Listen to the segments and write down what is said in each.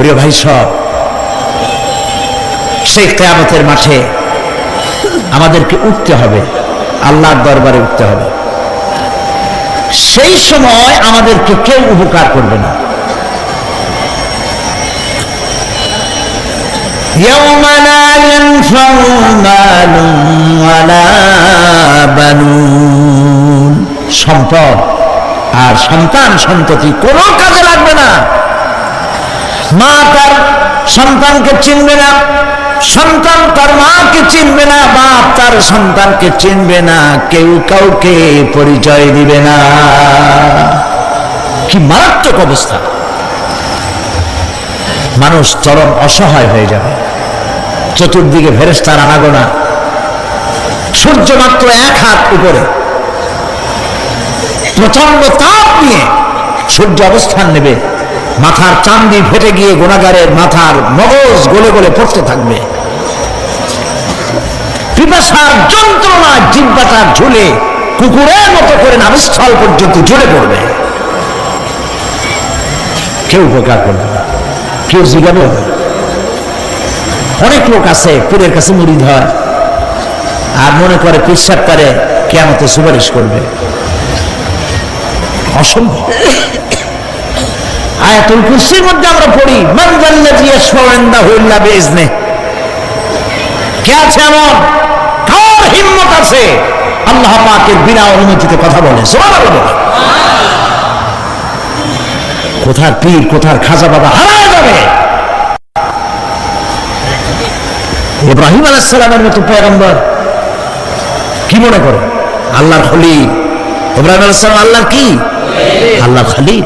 প্রিয় ভাই সব সেই কেয়ামতের মাঠে আমাদেরকে উঠতে হবে আল্লাহর দরবারে উঠতে হবে সেই সময় আমাদেরকে কেউ উপকার করবে না يوم لا ينفع مال ولا بنون সম্পদ আর সন্তান সন্ততি কোনো কাজে লাগবে না মা তার সন্তানকে চিনবে না, সন্তান তার মাকে চিনবে না, বাপ তার সন্তানকে চিনবে না, কেউ কাউকে পরিচয় দিবে না। কি মারাত্মক অবস্থা। মানুষ চরম অসহায় হয়ে যাবে। চতুর্দিকে ফেরেস্তার আনাগোনা। সূর্য মাত্র এক হাত উপরে। প্রচণ্ড তাপ নিয়ে সূর্য অবস্থান নেবে। মাথার চান্দি ফেটে গিয়ে গোনাগারের মাথার মগজ গলে গলে পড়তে থাকবে। পিপাসার যন্ত্রণা জিব্বাটার ঝুলে কুকুরের মতো করে নামস্থল পর্যন্ত ঝুলে পড়বে। কেউ উপকার করবে কেউ না। অনেক লোক আছে, পীরের কাছে মুরিদ হয় আর মনে করে পিসাব করে কেমতে সুপারিশ করবে। অসম্ভব। আয়াতুল কুরসির মধ্যে আমরা পড়ি, মান জাল্লাযী ইয়াশফাউ ইনদাহু ইল্লা কে আছে এমন? কার হিম্মত আছে? আল্লাহ পাকের বিনা অনুমতিতে কথা বলে সুবহানাল্লাহ কোথার পীর, কোথার খাজা বাবা হারায় যাবে? ইব্রাহিম আলাইসালামের মতো পয়গম্বর কি মনে করে? আল্লাহর খলি ইব্রাহিম আলাইসালাম আল্লাহর কি? আল্লাহর খলিল।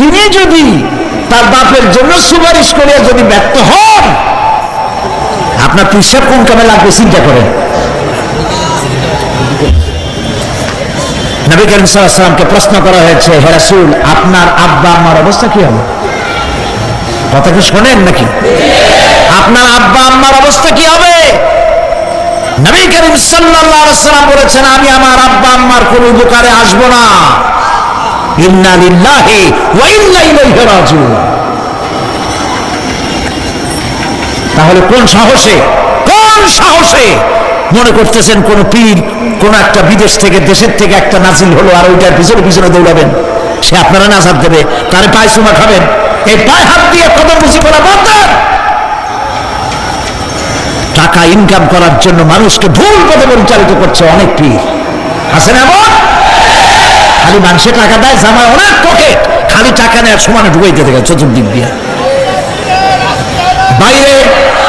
তিনি যদি তার বাপের জন্য সুপারিশ করে যদি ব্যর্থ হন, আপনার পিসাব কোন কামে লাগবে চিন্তা করেন? নবী করিম সাল্লামকে প্রশ্ন করা হয়েছে, হে রাসূল, আপনার আব্বা আমার অবস্থা কি হবে? কথা কি শোনেন নাকি? আপনার আব্বা, আম্মার অবস্থা কি হবে? নবী করিম আলাইহি সাল্লাম বলেছেন, আমি আমার আব্বা, আম্মার কোনো উপকারে আসব না। তাহলে কোন সাহসে কোন সাহসে মনে করতেছেন কোন পীর, কোন একটা বিদেশ থেকে, দেশের থেকে একটা নাজিল হলো আর ওইটার পিছনে পিছনে দৌড়াবেন? সে আপনারা নাজার দেবে, তারে পায়ে চুমা খাবেন, এই পায়ে হাত দিয়ে কত বুঝি করা বাদ। টাকা ইনকাম করার জন্য মানুষকে ভুল পথে পরিচালিত করছে অনেক পীর। আছে না এমন? খালি মানুষের টাকা দেয় জামায় অনেক পকেট। খালি টাকা নেওয়ার সমানে ঢুকাইতে থাকে, চতুর্দিক দিয়ে। বাইরে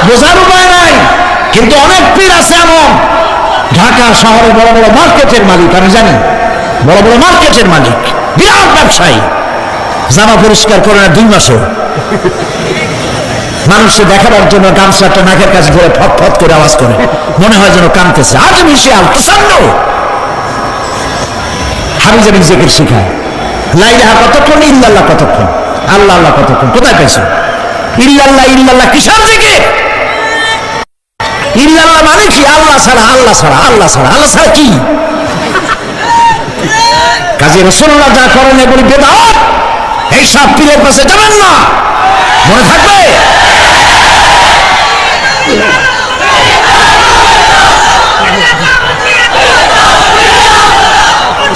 বোঝার উপায় নাই, কিন্তু অনেক পীর আছে এমন। ঢাকা শহরে বড় বড় মার্কেটের মালিক আমি জানি বড় বড় মার্কেটের মালিক, বিরাট ব্যবসায়ী। জামা পরিষ্কার করে না দুই মাসও। মানুষকে দেখাবার জন্য গামছাটা নাকের কাছে ধরে ফট ফট করে আওয়াজ করে। মনে হয় যেন কানতেছে। আজ মিশে আল প্রসন্ন। জাবি জেকের শিখায়। লাইলাহা কতক্ষণ? ইল্লাল্লাহ কতক্ষণ? আল্লাহ আল্লাহ কতক্ষণ? কোথায় পেয়েছ? ইল্লাল্লাহ ইল্লাল্লাহ কিসের দিকে? ইল্লাল্লাহ মানে কি? আল্লাহ ছাড়া আল্লাহ ছাড়া আল্লাহ ছাড়া। আল্লাহ ছাড়া কি? কাজী রসুল্লাহ যা করেন এগুলি বেদাত। এই সব পীরের পাশে যাবেন না। মনে থাকবে?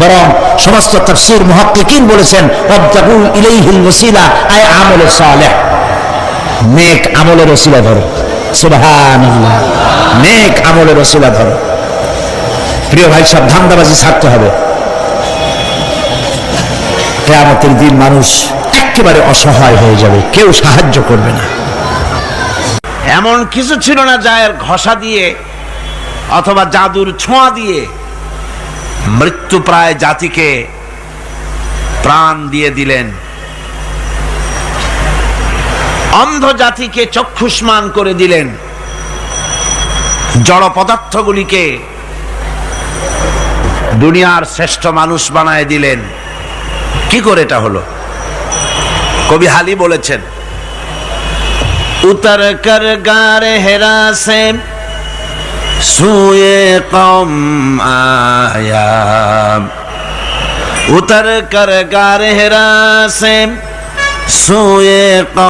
বরং সমস্ত তাফসীর মুহাক্কিকিন বলেছেন নেক আমলের ওসিলা ধরো। নেক আমলের ওসিলা ধরো। প্রিয় ভাই সব ধান্দাবাজি ছাড়তে হবে। কেয়ামতের দিন মানুষ একেবারে অসহায় হয়ে যাবে। কেউ সাহায্য করবে না। এমন কিছু ছিল না যায়ের ঘষা দিয়ে অথবা জাদুর ছোঁয়া দিয়ে মৃত্যু প্রায় জাতিকে প্রাণ দিয়ে দিলেন। অন্ধ জাতিকে চক্ষুষ্মান করে দিলেন। জড় পদার্থগুলিকে দুনিয়ার শ্রেষ্ঠ মানুষ বানায় দিলেন। কি করে এটা হলো? কবি হালি বলেছেন, উতর কর গারে হেরা সেম सुए कौम आया। उतर कर गार हेरा से सुए कौम